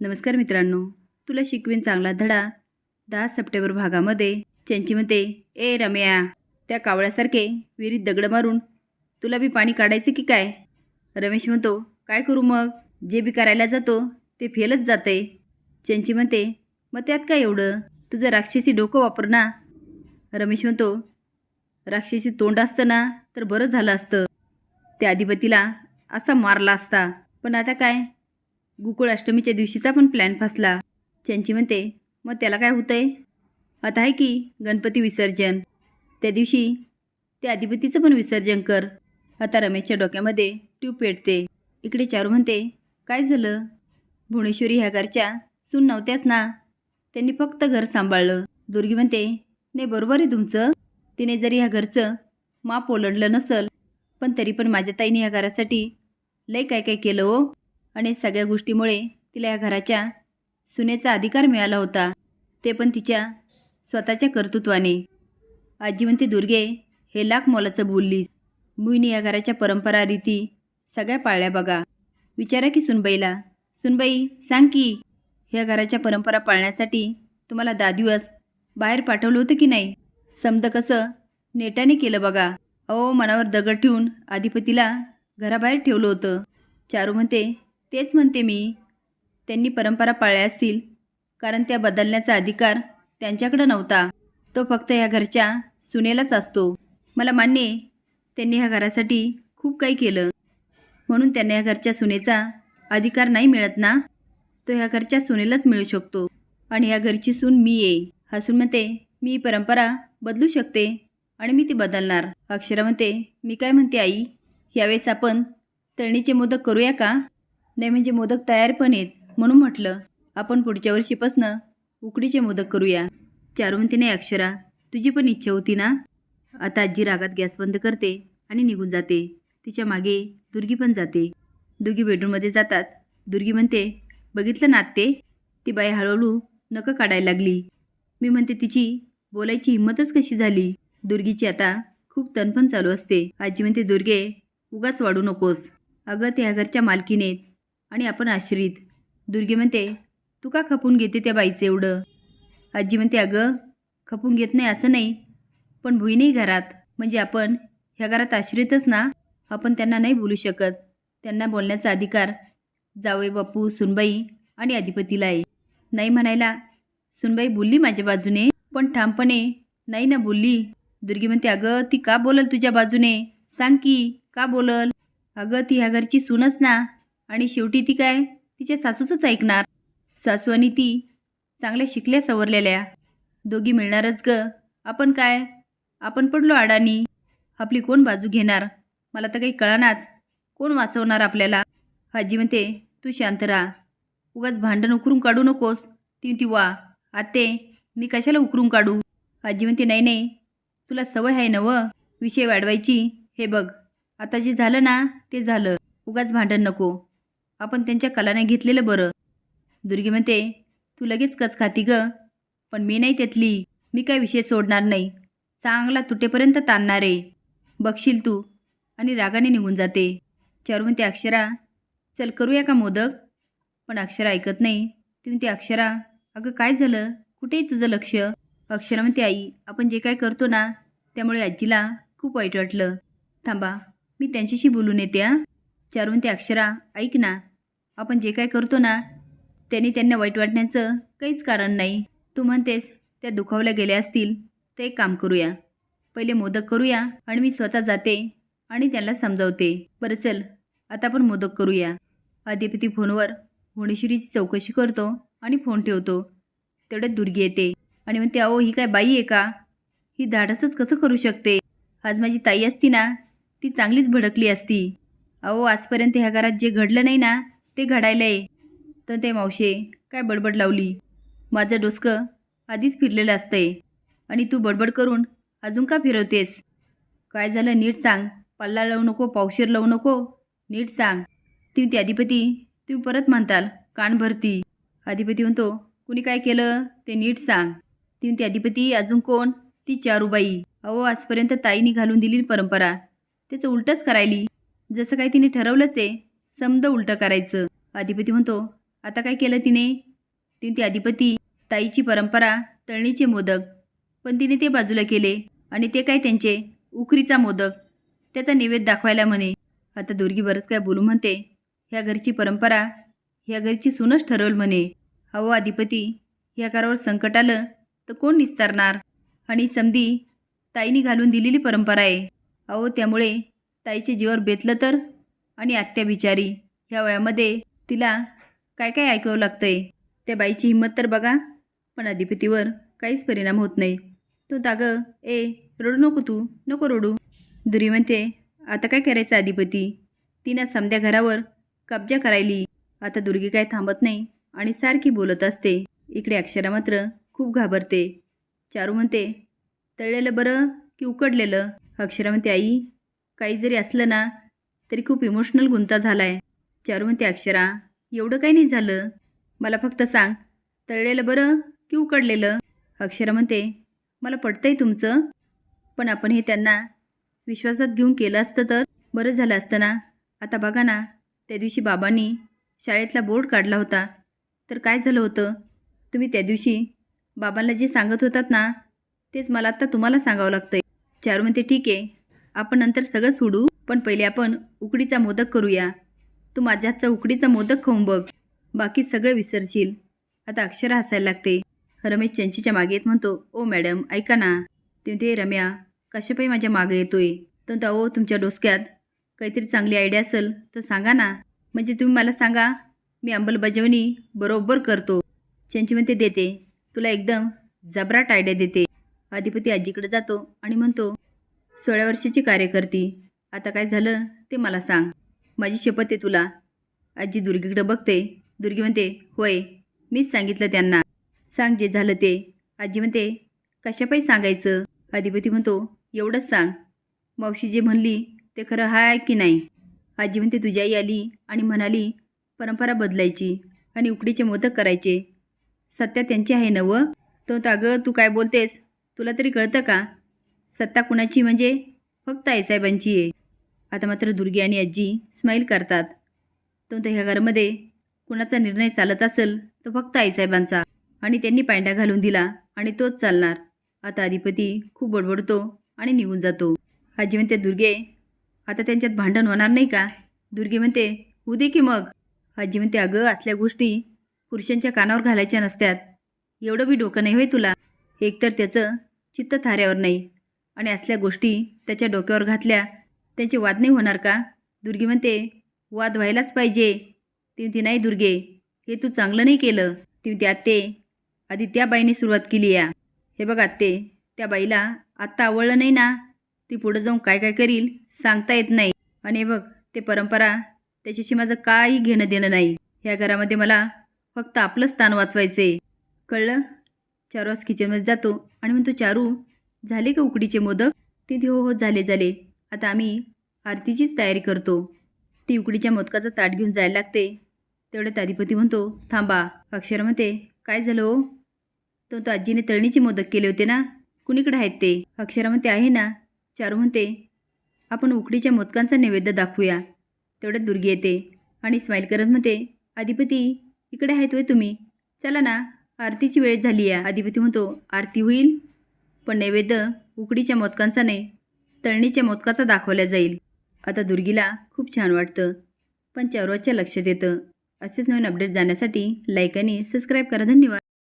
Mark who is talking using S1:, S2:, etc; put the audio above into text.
S1: नमस्कार मित्रांनो तुला शिकवीन चांगला धडा दहा सप्टेंबर भागामध्ये त्यांची म्हणते ए रम्या. त्या कावळ्यासारखे विहिरीत दगड मारून तुला बी पाणी काढायचं की काय? रमेश म्हणतो काय करू मग? जे बी करायला जातो ते फेलच जाते चंची म्हणते मग त्यात काय एवढं? तुझं राक्षसी डोकं वापर ना. रमेश म्हणतो राक्षसी तोंड असतं ना तर बरं झालं असतं. त्या अधिपतीला असा मारला असता. पण आता काय? गोकुळाष्टमीच्या दिवशीचा पण प्लॅन फसला. चंची म्हणते मग त्याला काय होतंय? आता आहे की गणपती विसर्जन. त्या दिवशी त्या अधिपतीचं पण विसर्जन कर. आता रमेशच्या डोक्यामध्ये ट्यूब पेटते. इकडे चारू म्हणते काय झालं? भुवनेश्वरी ह्या घरच्या सून नव्हत्याच ना? त्यांनी फक्त घर सांभाळलं. दुर्गी म्हणते नाही बरोबर आहे तुमचं. तिने जरी ह्या घरचं माप ओलंडलं नसल पण तरी पण माझ्या ताईने ह्या घरासाठी लय काय काय केलं हो. आणि सगळ्या गोष्टीमुळे तिला या घराच्या सुनेचा अधिकार मिळाला होता. ते पण तिच्या स्वतःच्या कर्तृत्वाने. आजी म्हणते दुर्गे हे लाख मोलाचं बोललीस. मुईने या घराच्या परंपरा रीती सगळ्या पाळल्या बघा. विचारा की सुनबाईला. सुनबाई सांग की ह्या घराच्या परंपरा पाळण्यासाठी तुम्हाला दहा दिवस बाहेर पाठवलं होतं की नाही? समद कसं नेटाने केलं बघा. अहो मनावर दगड ठेवून अधिपतीला घराबाहेर ठेवलं होतं. चारू म्हणते तेच म्हणते मी. त्यांनी परंपरा पाळल्या असतील कारण त्या बदलण्याचा अधिकार त्यांच्याकडं नव्हता. तो फक्त ह्या घरच्या सुनेलाच असतो. मला मान्य आहे त्यांनी ह्या घरासाठी खूप काही केलं. म्हणून त्यांना ह्या घरच्या सुनेचा अधिकार नाही मिळत ना? तो ह्या घरच्या सुनेलाच मिळू शकतो. आणि ह्या घरची सून मी आहे. हसून म्हणते मी परंपरा बदलू शकते आणि मी ती बदलणार. अक्षरा म्हणते मी काय म्हणते आई? यावेळेस आपण तळणीचे मोदक करूया का? नाही म्हणजे मोदक तयार पण आहेत म्हणून म्हटलं आपण पुढच्या वर्षीपासनं उकडीचे मोदक करूया. चारू म्हणते नाही अक्षरा तुझी पण इच्छा होती ना? आता आजी रागात गॅस बंद करते आणि निघून जाते. तिच्यामागे दुर्गी पण जाते. दुर्गी बेडरूममध्ये जातात. दुर्गी म्हणते बघितलं ना ते? ती बाई हळूहळू नकं काढायला लागली. मी म्हणते तिची बोलायची हिंमतच कशी झाली? दुर्गीची आता खूप तणपण चालू असते. आजी म्हणते दुर्गे उगाच वाढू नकोस. अगं त्या घरच्या मालकीनेत आणि आपण आश्रित. दुर्गे म्हणते तू का खपून घेते त्या बाईचं एवढं? आजी म्हणते अगं खपून घेत नाही असं नाही पण भुई नाही घरात. म्हणजे आपण ह्या घरात आश्रितच ना आपण त्यांना नाही बोलू शकत. त्यांना बोलण्याचा अधिकार जावई बापू सुनबाई आणि अधिपतीला आहे. नाही म्हणायला सुनबाई बोलली माझ्या बाजूने पण ठामपणे नाही ना बोलली. दुर्गी म्हणते अगं ती का बोलल तुझ्या बाजूने? सांग की का बोलल? अगं ती ह्या घरची सूनच ना आणि शेवटी ती काय? तिच्या सासूचंच ऐकणार. सासू आणि ती चांगल्या शिकल्या सवरलेल्या. दोघी मिळणारच ग. आपण काय? आपण पडलो अडाणी. आपली कोण बाजू घेणार? मला तर काही कळानाच. कोण वाचवणार आपल्याला? आजी म्हणते तू शांत राहा. उगाच भांडण उकरून काढू नकोस. ती ती वा. आते मी कशाला उकरून काढू? आजी म्हणते नाही नाही. तुला सवय आहे नव व विषय वाढवायची. हे बघ. आता जे झालं ना ते झालं. उगाच भांडण नको. आपण त्यांच्या कलाने घेतलेलं बरं. दुर्गी म्हणते तू लगेच कच खाती ग? पण मी नाही त्यातली. मी काय विषय सोडणार नाही. चांगला तुटेपर्यंत ताणणार. आहे बघशील तू. आणि रागाने निघून जाते. चारू म्हणते अक्षरा चल करूया का मोदक? पण अक्षरा ऐकत नाही. ती म्हणते अक्षरा अगं काय झालं? कुठेही तुझं लक्ष? अक्षरा म्हणते आई आपण जे काय करतो ना त्यामुळे आजीला खूप वाईट वाटलं. थांबा मी त्यांच्याशी बोलून येते हां. चारू म्हणते अक्षरा ऐक ना आपण जे काय करतो ना त्यांनी त्यांना वाईट वाटण्याचं काहीच कारण नाही. तू म्हणतेस त्या दुखावल्या गेल्या असतील ते एक काम करूया. पहिले मोदक करूया आणि मी स्वतः जाते आणि त्यांना समजावते. बरं चल आता आपण मोदक करूया. अधिपती फोनवर भुवनेश्वरीची चौकशी करतो आणि फोन ठेवतो. तेवढ्यात दुर्गी येते आणि म्हणते अहो ही काय बाई आहे का? ही धाडसच कसं करू शकते? आज माझी ताई असती ना ती चांगलीच भडकली असती. अहो आजपर्यंत ह्या घरात जे घडलं नाही ना ते घडायलं. आहे तर ते मावशे काय बडबड लावली? माझं डोसकं आधीच फिरलेलं असतंय. आणि तू बडबड करून अजून का फिरवतेस? काय झालं नीट सांग. पल्ला लावू नको पावशीर लावू नको. नीट सांग. ती ते अधिपती तुम्ही परत म्हणताल कान भरती. अधिपती म्हणतो कुणी काय केलं? ते नीट सांग. ती ते अधिपती अजून कोण? ती चारूबाई. अहो आजपर्यंत ताईनी घालून दिली परंपरा. त्याचं उलटंच करायली. जसं काही तिने ठरवलंच आहे समद उलटं करायचं. अधिपती म्हणतो आता काय केलं तिने? तिने ती अधिपती ताईची परंपरा तळणीचे मोदक. पण तिने ते बाजूला केले आणि ते काय त्यांचे? उखरीचा मोदक. त्याचा नैवेद्य दाखवायला म्हणे. आता दुर्गी बरंच काय बोलू म्हणते. ह्या घरची परंपरा ह्या घरची सूनच ठरवल म्हणे. अहो अधिपती ह्या घरावर संकट आलं तर कोण निस्तारणार? आणि समधी ताईनी घालून दिलेली परंपरा आहे. अहो त्यामुळे ताईचे जीवावर बेतलं तर आणि आत्या बिचारी ह्या वयामध्ये तिला काय काय ऐकावं लागतंय? त्या बाईची हिंमत तर बघा पण अधिपतीवर काहीच परिणाम होत नाही. तो दाग ए रडू नको तू नको रडू. दुरी म्हणते आता काय करायचं अधिपती? तिनं समध्या घरावर कब्जा करायली. आता दुर्गी काय थांबत नाही आणि सारखी बोलत असते. इकडे अक्षरा मात्र खूप घाबरते. चारू म्हणते तळलेलं बरं की उकडलेलं? अक्षरा म्हणते आई काही जरी असलं ना तरी खूप इमोशनल गुंता झाला आहे चारू म्हणते अक्षरा एवढं काही नाही झालं. मला फक्त सांग तळलेलं बरं की उकडलेलं? अक्षरा म्हणते मला पटतंय तुमचं पण आपण हे त्यांना विश्वासात घेऊन केलं असतं तर? बरं झालं असतं ना? आता बघा ना त्या दिवशी बाबांनी शाळेतला बोर्ड काढला होता. तर काय झालं होतं? तुम्ही त्या दिवशी बाबांना जे सांगत होतात ना तेच मला आत्ता तुम्हाला सांगावं लागतं आहे चारू म्हणते ठीक आहे आपण नंतर सगळं सोडू. पण पहिले आपण उकडीचा मोदक करूया. तू माझ्या हातचा उकडीचा मोदक खाऊन बघ. बाकी सगळं विसरशील. आता अक्षरा हसायला लागते. रमेश चंचीच्या मागे येत म्हणतो ओ मॅडम ऐका ना. ते रम्या कशापाई माझ्या मागे येतोय? तर ओ तुमच्या डोसक्यात काहीतरी चांगली आयडिया असेल तर सांगा ना. म्हणजे तुम्ही मला सांगा मी अंमलबजावणी बरोबर करतो. चंची म्हणते देते. तुला एकदम जबराट आयडिया देते. अधिपती आजीकडे जातो आणि म्हणतो सोळा वर्षाची कार्यकर्ती. आता काय झालं ते मला सांग. माझी शपथ आहे तुला. आजी दुर्गीकडं बघते. दुर्गी म्हणते होय मीच सांगितलं त्यांना. सांग जे झालं ते. आजी म्हणते कशापाई सांगायचं? अधिपती म्हणतो एवढंच सांग. मावशी जे म्हणली ते खरं हाय की नाही? आजी म्हणते तुझी आई आली आणि म्हणाली परंपरा बदलायची आणि उकडीचे मोदक करायचे. सत्या त्यांची आहे नवं तो अगं तू काय बोलतेस? तुला तरी कळतं का? सत्ता कुणाची म्हणजे? फक्त आईसाहेबांची आहे. आता मात्र दुर्गी आणि आजी स्माईल करतात. तो तर ह्या घरामध्ये कुणाचा निर्णय चालत असेल तर फक्त आईसाहेबांचा आणि त्यांनी पांड्या घालून दिला आणि तोच चालणार. आता अधिपती खूप बडबडतो आणि निघून जातो. आजी म्हणते दुर्गे आता त्यांच्यात भांडण होणार नाही का? दुर्गे म्हणते होऊ दे की मग. आजी म्हणते अगं असल्या गोष्टी पुरुषांच्या कानावर घालायच्या नसत्यात. एवढं बी डोकं नाही होय तुला. एकतर त्याचं चित्त थाऱ्यावर नाही. आणि असल्या गोष्टी त्याच्या डोक्यावर घातल्या त्यांचे वाद नाही होणार का? दुर्गी म्हणते वाद व्हायलाच पाहिजे. ती ती नाही दुर्गे हे तू चांगलं नाही केलं. ती ती आत्ते आधी त्या बाईने सुरुवात केली या. हे बघ आत्ते त्या बाईला आत्ता आवडलं नाही ना ती पुढं जाऊन काय काय करील सांगता येत नाही. आणि हे बघ ते परंपरा त्याच्याशी माझं काही घेणं देणं नाही. ह्या घरामध्ये मला फक्त आपलं स्थान वाचवायचे कळलं? चारू आज किचनमध्ये जातो आणि म्हणतो चारू झाले का उकडीचे मोदक? ते हो हो झाले झाले. आता आम्ही आरतीचीच तयारी करतो. ती उकडीच्या मोदकाचं ताट घेऊन जायला लागते. तेवढ्यात अधिपती म्हणतो थांबा अक्षर म्हणते काय झालं हो? तो तो आजीने तळणीचे मोदक केले होते ना? कुणीकडे आहेत ते? अक्षरा म्हणते आहे ना. चारू म्हणते आपण उकडीच्या मोदकांचा नैवेद्य दाखवूया. तेवढ्यात दुर्गी येते आणि स्माईल करत म्हणते अधिपती इकडे आहेत वय तुम्ही. चला ना आरतीची वेळ झाली आहे. अधिपती म्हणतो आरती होईल? पण नैवेद्य उकडीच्या मोदकांचा नाही तळणीच्या मोदकाचा दाखवला जाईल. आता दुर्गीला खूप छान वाटतं पण चारोच्या लक्षात येतं. असेच नवीन अपडेट जाण्यासाठी लाईक आणि सबस्क्राईब करा. धन्यवाद.